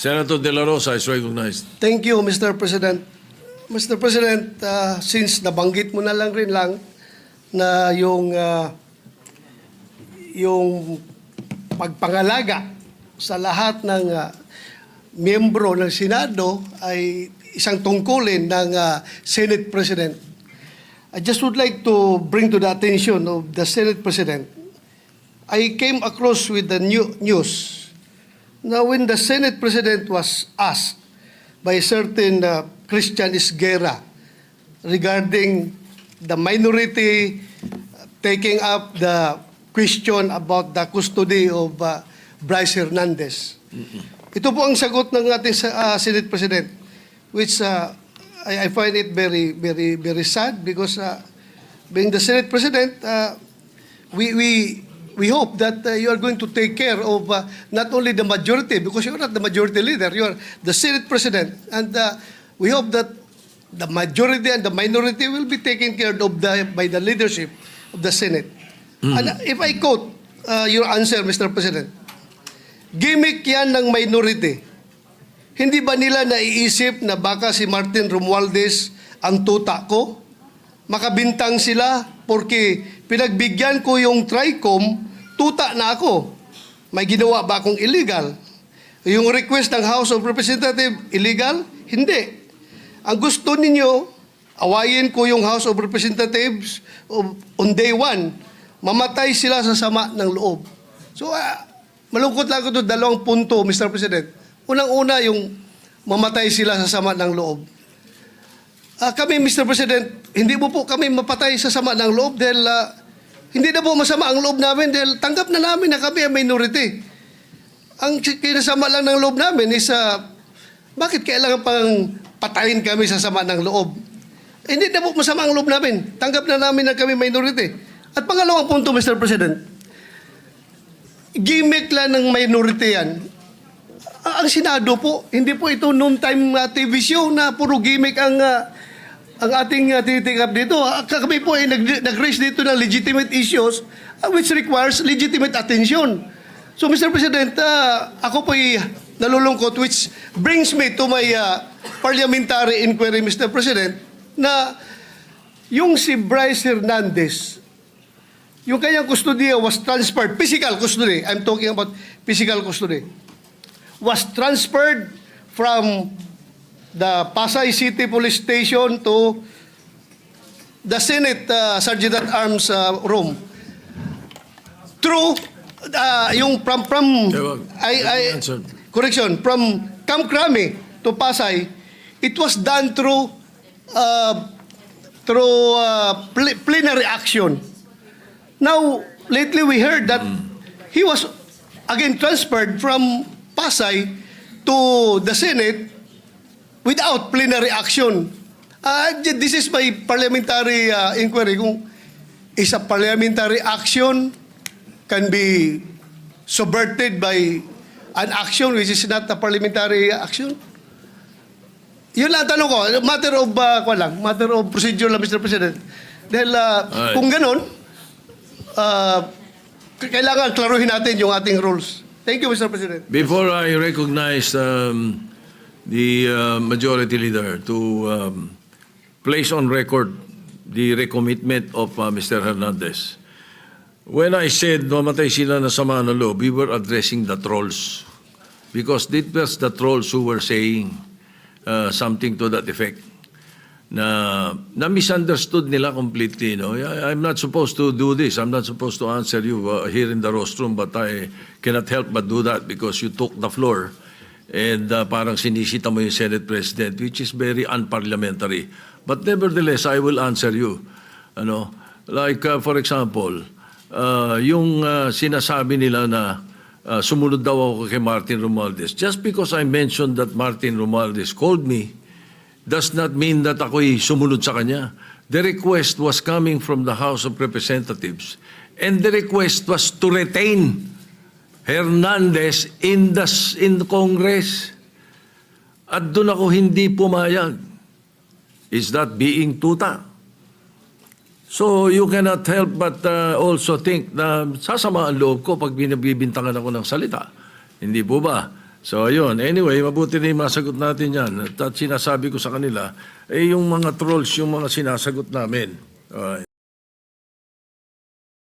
Senator De La Rosa is recognized. Thank you, Mr. President. Mr. President, uh, since nabanggit mo na lang rin lang na yung uh, yung pagpangalaga sa lahat ng uh, miyembro ng Senado ay isang tungkulin ng uh, Senate President. I just would like to bring to the attention of the Senate President. I came across with the new news Now, when the Senate President was asked by a certain uh, Christian Isguera regarding the minority uh, taking up the question about the custody of uh, Bryce Hernandez. Ito po ang sagot ng ating uh, Senate President, which uh, I, I find it very, very, very sad because uh, being the Senate President, uh, we, we, we hope that uh, you are going to take care of uh, not only the majority, because you're not the majority leader, you are the Senate President, and uh, we hope that the majority and the minority will be taken care of the, by the leadership of the Senate. And uh, if I quote uh, your answer, Mr. President, gimmick yan ng minority. Hindi ba nila naiisip na baka si Martin Romualdez ang tuta ko? Makabintang sila porque pinagbigyan ko yung TRICOM, tuta na ako. May ginawa ba akong illegal? Yung request ng House of Representatives, illegal? Hindi. Ang gusto ninyo, awayin ko yung House of Representatives on day one. Mamatay sila sa sama ng loob. So, ah, malungkot lang ako doon, dalawang punto, Mr. President. Unang-una, yung mamatay sila sa sama ng loob. Ah, kami, Mr. President, hindi mo po kami mapatay sa sama ng loob dahil ah, hindi na po masama ang loob namin dahil tanggap na namin na kami ang minority. Ang kinasama lang ng loob namin is ah, bakit kailangan pang patayin kami sa sama ng loob? Eh, hindi na po masama ang loob namin. Tanggap na namin na kami minority. At pangalawang punto, Mr. President, gimmick lang ng minority yan. Ah, Ang Senado po, hindi po ito noon time uh, TV show na puro gimmick ang ah, ang ating uh, tinitikap dito. Ah, Kami po ay nag- nag-raise dito ng legitimate issues ah, which requires legitimate attention. So Mr. President, ah, ako po ay nalulungkot which brings me to my ah, parliamentary inquiry, Mr. President, na yung si Bryce Hernandez, yung kanyang custody was transferred, physical custody, I'm talking about physical custody, was transferred from the Pasay City Police Station to the Senate uh, Sergeant at Arms uh, room. Through uh, yung from from Yeah, well, I, I correction from Camp Crame to Pasay, it was done through uh, through uh, pl- plenary action. Now, lately we heard that he was again transferred from Pasay to the Senate without plenary action. Uh, this is my parliamentary uh, inquiry kung is a parliamentary action can be subverted by an action which is not a parliamentary action? Yun lang ang tanong ko. Matter of, uh, ko lang, matter of procedure lang, Mr. President. Dahil uh, kung ganun, uh, kailangan klaruhin natin yung ating rules. Thank you, Mr. President. Before I recognize um, the uh, majority leader to um, place on record the recommitment of uh, Mr. Hernandez, when I said mamatay sila na sama ng loob, we were addressing the trolls. Because it was the trolls who were saying uh, something to that effect na na misunderstood nila completely no I'm not supposed to do this I'm not supposed to answer you uh, here in the rostrum but I cannot help but do that because you took the floor and uh, parang sinisita mo yung Senate President which is very unparliamentary. But nevertheless I will answer you. Ano? Like uh, for example uh, yung uh, sinasabi nila na uh, sumunod daw ako kay Martin Romualdez. Just because I mentioned that Martin Romualdez called me does not mean that ako'y sumunod sa kanya. The request was coming from the House of Representatives and the request was to retain Hernandez in the, in Congress. At doon ako hindi pumayag. Is that being tuta? So you cannot help but uh, also think na sasama ang loob ko pag binibintangan ako ng salita. Hindi po ba? So, ayun. Anyway, mabuti na yung masagot natin yan. At, at sinasabi ko sa kanila, eh, yung mga trolls, yung mga sinasagot namin. Alright.